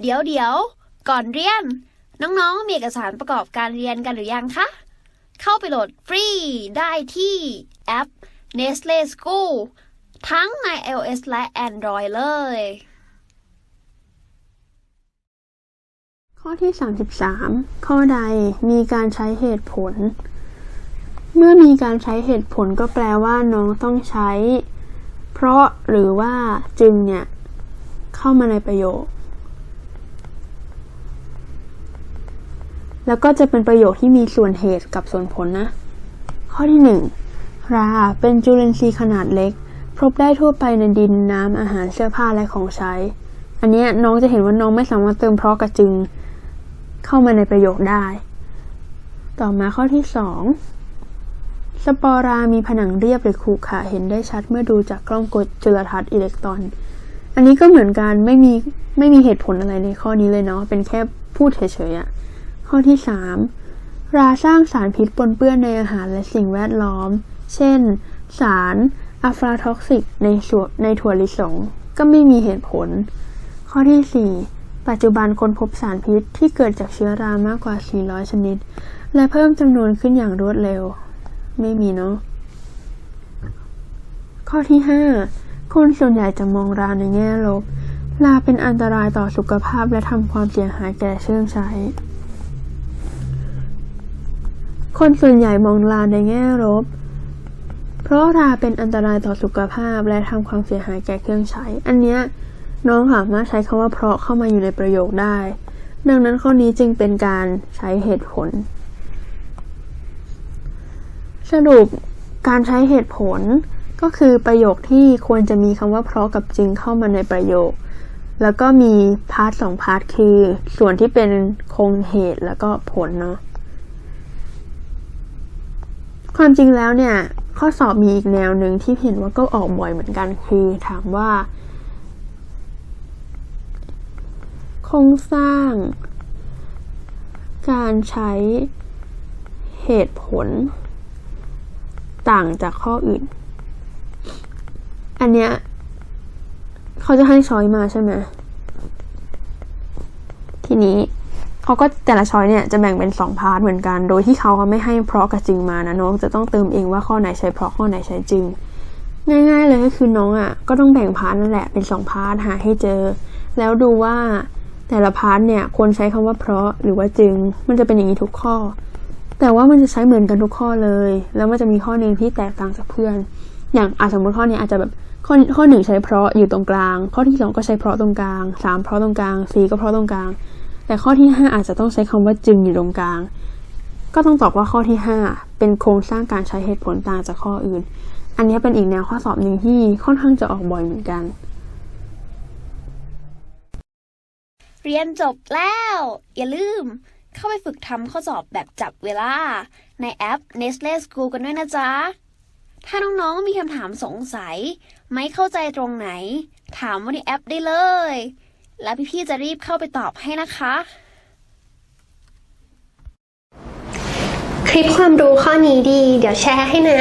เดี๋ยวเดี๋ยวก่อนเรียน น้องๆ มีเอกสารประกอบการเรียนกันหรือยังคะ เข้าไปโหลดฟรีได้ที่แอป Nestle School ทั้งใน iOS และ Android เลย ข้อที่ 33 ข้อใดมีการใช้เหตุผล เมื่อมีการใช้เหตุผลก็แปลว่าน้องต้องใช้ เพราะหรือว่าจึงเนี่ย เข้ามาในประโยค แล้วก็จะเป็นประโยคที่มีส่วนเหตุกับส่วนผลนะ ข้อที่ 1 ราเป็นจุลินทรีย์ขนาดเล็ก พบได้ทั่วไปในดินน้ำอาหารเสื้อผ้าและของใช้ อันนี้น้องจะเห็นว่าน้องไม่สามารถเติมเพราะกับจึง เข้ามาในประโยคได้ ต่อมาข้อที่ 2 สปอรามีผนังเรียบหรือขรุขระเห็นได้ชัดเมื่อดูจากกล้องกดจุลทรรศน์อิเล็กตรอน อันนี้ก็เหมือนกันไม่มีไม่มีเหตุผลอะไรในข้อนี้เลยเนาะเป็นแค่พูดเฉยๆอะ ข้อที่ 3 ราสร้างสารพิษปนเปื้อนในอาหารและสิ่งแวดล้อม เช่น สารอะฟลาท็อกซิกในส่วนในถั่วลิสง ก็ไม่มีเหตุผล ข้อที่ 4 ปัจจุบันคนพบสารพิษที่เกิดจากเชื้อรามากกว่า 400 ชนิด และเพิ่มจำนวนขึ้นอย่างรวดเร็ว ไม่มีเนาะ ข้อที่ 5 คนส่วนใหญ่จะมองราในแง่ลบราเป็นอันตรายต่อสุขภาพและทำความเสียหายแก่เครื่องใช้ คนส่วนใหญ่มองราในแง่ลบ เพราะราเป็นอันตรายต่อสุขภาพและทำความเสียหายแก่เครื่องใช้ อันเนี้ยน้องสามารถใช้คำว่าเพราะเข้ามาอยู่ในประโยคได้ ดังนั้นข้อนี้จึงเป็นการใช้เหตุผล สรุปการใช้เหตุผลก็คือประโยคที่ควรจะมีคำว่าเพราะกับจึงเข้ามาในประโยค แล้วก็มีพาร์ทสองพาร์ทคือ ส่วนที่เป็นคงเหตุแล้วก็ผลเนาะ ความจริงแล้วเนี่ย ข้อสอบมีอีกแนวหนึ่งที่เห็นว่าก็ออกบ่อยเหมือนกันคือถามว่า โครงสร้าง การใช้เหตุผล ต่างจากข้ออื่น อันเนี้ยเขาจะให้ช้อยมาใช่ไหมทีนี้ เขาก็แต่ละช้อยเนี่ยจะแบ่งเป็นสองพาร์ทเหมือนกัน โดยที่เขาไม่ให้เพราะกับจริงมานะน้องจะต้องเติมเองว่าข้อไหนใช้เพราะข้อไหนใช้จริง ง่าย ๆ เลยก็คือน้องอะก็ต้องแบ่งพาร์ทนั่นแหละเป็นสองพาร์ทหาให้เจอ แล้วดูว่าแต่ละพาร์ทเนี่ยควรใช้คำว่าเพราะหรือว่าจึงมันจะเป็นอย่างนี้ทุกข้อ แต่ว่ามันจะใช้เหมือนกันทุกข้อเลย แล้วมันจะมีข้อหนึ่งที่แตกต่างจากเพื่อน อย่างอาสมมติข้อนี้อาจจะแบบข้อข้อหนึ่งใช้เพราะอยู่ตรงกลาง ข้อที่สองก็ใช้เพราะตรงกลางสามเพราะตรงกลางสี่ก็เพราะตรงกลาง แต่ข้อที่ห้าอาจจะต้องใช้คำว่าจึงอยู่ตรงกลาง ก็ต้องตอบว่าข้อที่ห้าเป็นโครงสร้างการใช้เหตุผลต่างจากข้ออื่น อันนี้เป็นอีกแนวข้อสอบหนึ่งที่ค่อนข้างจะออกบ่อยเหมือนกัน เรียนจบแล้ว อย่าลืม เข้าไปฝึกทำข้อสอบแบบจับเวลา ในแอป Nestle School กันด้วยนะจ๊ะ ถ้าน้องๆมีคำถามสงสัย ไม่เข้าใจตรงไหน ถามว่าในแอปได้เลย แล้วพี่ๆจะรีบเข้าไปตอบให้นะคะ คลิปความรู้ข้อนี้ดี เดี๋ยวแชร์ให้นะ